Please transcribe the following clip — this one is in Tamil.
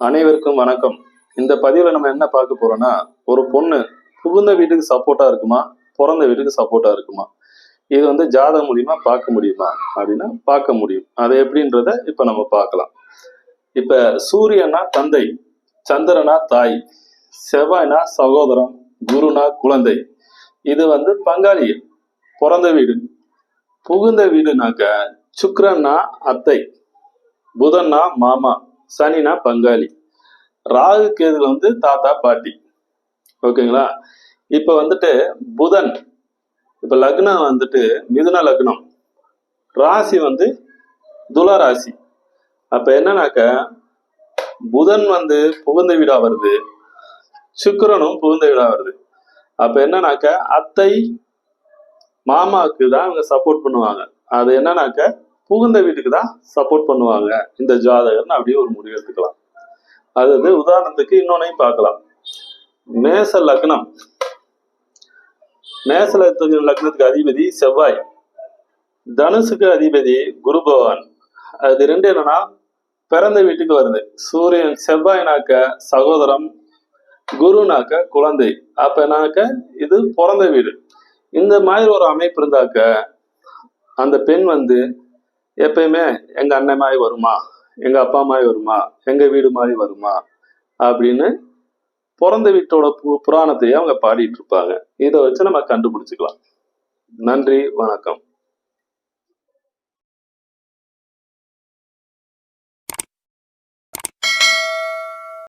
அனைவருக்கும் வணக்கம். இந்த பதிவில் நம்ம என்ன பார்க்க போறோம்னா ஒரு பொண்ணு புகுந்த வீட்டுக்கு சப்போர்ட்டா இருக்குமா? பிறந்த வீட்டுக்கு சப்போர்ட்டா இருக்குமா? இது வந்து ஜாதகம் மூலியமா பார்க்க முடியுமா? அப்படின்னா பார்க்க முடியும். அது எப்படின்றத இப்ப நம்ம பார்க்கலாம். இப்ப சூரியனா தந்தை சந்திரனா தாய் செவ்வாய்னா சகோதரம் குருனா குழந்தை. இது வந்து பங்காளி பிறந்த வீடு. புகுந்த வீடுனாக்க சுக்கரன்னா அத்தை புதன்னா மாமா. சனினா பங்காளி. ராகு கேதுல வந்து தாத்தா பாட்டி. ஓகேங்களா? இப்ப வந்துட்டு புதன். இப்ப லக்னம் வந்துட்டு மிதுன லக்னம். ராசி வந்து துலா ராசி. அப்ப என்னன்னாக்க புதன் வந்து புகுந்த வீடா வருது. சுக்கிரனும் புகுந்த வீடா வருது. அப்ப என்னன்னாக்க அத்தை மாமாவுக்கு தான் அவங்க சப்போர்ட் பண்ணுவாங்க. அது என்னன்னாக்க புகுந்த வீட்டுக்கு தான் சப்போர்ட் பண்ணுவாங்க. இந்த ஜாதகர்னு அப்படியே ஒரு முடிவு எடுத்துக்கலாம். அதாவது உதாரணத்துக்கு இன்னொன்னையும் பார்க்கலாம். மேச லக்னம். மேச லக்னத்துக்கு அதிபதி செவ்வாய். தனுசுக்கு அதிபதி குரு பகவான். அது ரெண்டு என்னன்னா பிறந்த வீட்டுக்கு வருது. சூரியன் செவ்வாய்னாக்க சகோதரம் குருனாக்க குழந்தை. அப்ப என்னாக்க இது பிறந்த வீடு. இந்த மாதிரி ஒரு அமைப்பு இருந்தாக்க அந்த பெண் வந்து எப்பயுமே எங்க அண்ணன் மாதிரி வருமா? எங்க அப்பா மாதிரி வருமா? எங்க வீடு மாதிரி வருமா? அப்படின்னு பிறந்த வீட்டோட பு புராணத்தையே அவங்க பாடிட்டு இருப்பாங்க. இதை வச்சு நம்ம கண்டுபிடிச்சிக்கலாம். நன்றி வணக்கம்.